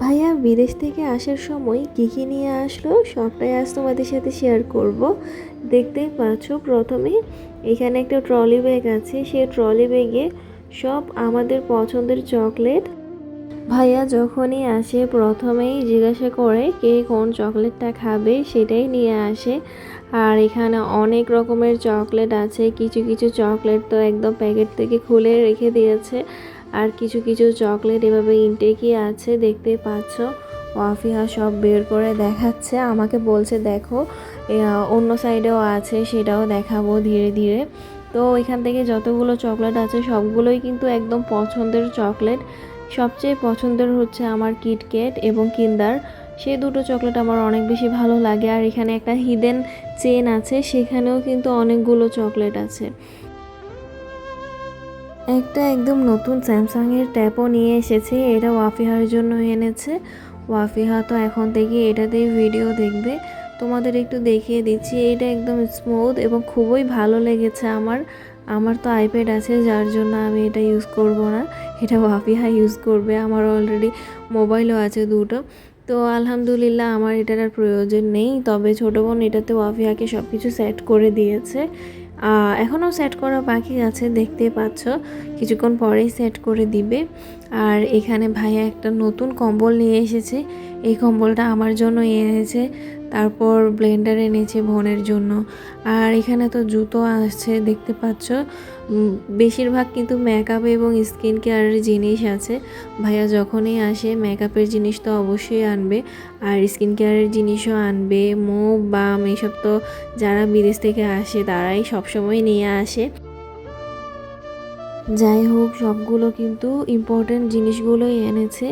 ভাইয়া, বিদেশ থেকে আসার সময় কী কী নিয়ে আসলো সবটাই আজ তোমাদের সাথে শেয়ার করব। দেখতেই পাচ্ছ প্রথমে এখানে একটা ট্রলি ব্যাগ আছে। সেই ট্রলি ব্যাগে সব আমাদের পছন্দের চকলেট ভাইয়া যখনই আসে প্রথমেই জিজ্ঞাসা করে কে কোন চকলেটটা খাবে, সেটাই নিয়ে আসে। আর এখানে অনেক রকমের চকলেট আছে। কিছু কিছু চকলেট তো একদম প্যাকেট থেকে খুলে রেখে দিয়েছে। আর কিছু কিছু চকলেট এভাবে ইনটেকই আছে দেখতেই পাচ্ছ। ওয়াফিহা সব বের করে দেখাচ্ছে, আমাকে বলছে, দেখো অন্য সাইডেও আছে, সেটাও দেখাবো ধীরে ধীরে। তো এখান থেকে যতগুলো চকলেট আছে, সবগুলোই কিন্তু একদম পছন্দের চকলেট। সবচেয়ে পছন্দের হচ্ছে আমার কিটক্যাট এবং কিন্দার সেই দুটো চকলেট আমার অনেক বেশি ভালো লাগে। আর এখানে একটা হিডেন চেন আছে, সেখানেও কিন্তু অনেকগুলো চকলেট আছে। একটা একদম নতুন স্যামসাংয়ের ট্যাপও নিয়ে এসেছে এটা ওয়াফিহার জন্য এনেছে। ওয়াফিহা তো এখন থেকে এটাতেই ভিডিও দেখবে। তোমাদের একটু দেখিয়ে দিচ্ছি, এটা একদম স্মুথ এবং খুবই ভালো লেগেছে আমার। আমার তো আইপ্যাড আছে, যার জন্য আমি এটা ইউজ করব না। এটা ওয়াফিহা ইউজ করবে, আমার অলরেডি মোবাইলও আছে দুটো। তো আলহামদুলিল্লাহ, আমার এটার আর প্রয়োজন নেই, তবে ছোটো বোন এটাতে ওয়াফিয়াকে সব কিছু সেট করে দিয়েছে। এখনও সেট করা বাকি আছে দেখতে পাচ্ছ। কিছুক্ষণ পরেই সেট করে দিবে। আর এখানে ভাইয়া একটা নতুন কম্বল নিয়ে এসেছে। এই কম্বলটা আমার জন্য এনেছে, তারপর ব্লেন্ডার এনেছে বোনের জন্য। আর এখানে তো জুতো আসছে দেখতে পাচ্ছ? বেশিরভাগ কিন্তু মেকআপ এবং স্কিন কেয়ারের জিনিস আছে। ভাইয়া যখনই আসে মেকআপের জিনিস তো অবশ্যই আনবে। আর স্কিন কেয়ারের জিনিসও আনবে মুভ বাম, এসব তো যারা বিদেশ থেকে আসে, তারাই সবসময় নিয়ে আসে। যাই হোক, সবগুলো কিন্তু ইম্পর্টেন্ট জিনিসগুলোই এনেছে।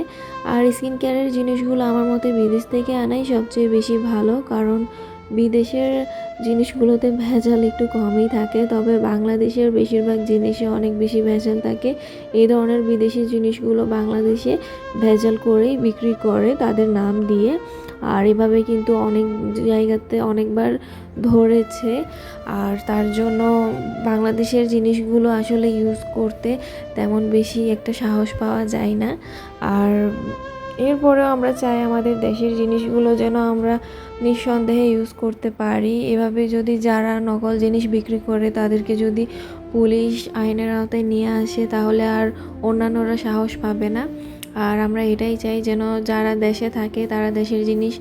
আর স্কিন কেয়ারের জিনিসগুলো আমার মতে বিদেশ থেকে আনাই সবচেয়ে বেশি ভালো, কারণ বিদেশের জিনিসগুলোতে ভেজাল একটু কমই থাকে, তবে বাংলাদেশের বেশিরভাগ জিনিসে অনেক বেশি ভেজাল থাকে। এই ধরনের বিদেশি জিনিসগুলো বাংলাদেশে ভেজাল করেই বিক্রি করে তাদের নাম দিয়ে। আর এভাবে কিন্তু অনেক জায়গাতে অনেকবার ধরেছে। আর তার জন্য বাংলাদেশের জিনিসগুলো আসলে ইউজ করতে তেমন বেশি একটা সাহস পাওয়া যায় না। আর এরপরেও আমরা চাই আমাদের দেশের জিনিসগুলো যেন আমরা নিঃসন্দেহে ইউজ করতে পারি। এভাবে যদি যারা নকল জিনিস বিক্রি করে তাদেরকে যদি পুলিশ আইনের আওতায় নিয়ে আসে তাহলে আর অন্যান্যরা সাহস পাবে না। আর আমরা এটাই চাই যেন যারা দেশে থাকে তারা দেশের জিনিস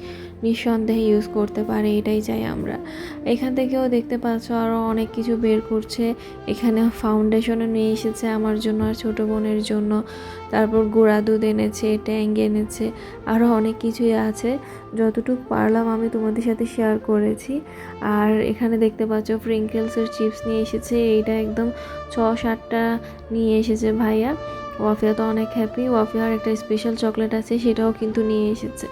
নিঃসন্দেহে ইউজ করতে পারে, এটাই চাই আমরা। এখান থেকেও দেখতে পাচ্ছ আরও অনেক কিছু বের করছে। এখানে ফাউন্ডেশনও নিয়ে এসেছে আমার জন্য আর ছোটো বোনের জন্য। তারপর গোড়া দুধ এনেছে, ট্যাং এনেছে আরও অনেক কিছুই আছে। যতটুকু পারলাম আমি তোমাদের সাথে শেয়ার করেছি। আর এখানে দেখতে পাচ্ছ ফ্রিঙ্কেলসের চিপস নিয়ে এসেছে, এইটা একদম ছ সাতটা নিয়ে এসেছে ভাইয়া। ওয়াফিয়া তো অনেক হ্যাপি ওয়াফিয়ার একটা স্পেশাল চকলেট আছে, সেটাও কিন্তু নিয়ে এসেছে।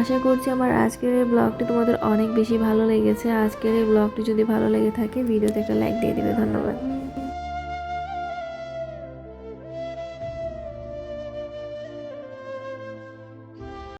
আশা করছি আমার আজকের এই ব্লগটি তোমাদের অনেক বেশি ভালো লেগেছে। আজকের এই ব্লগটি যদি ভালো লেগে থাকে, ভিডিওতে একটা লাইক দিয়ে দিবে। ধন্যবাদ।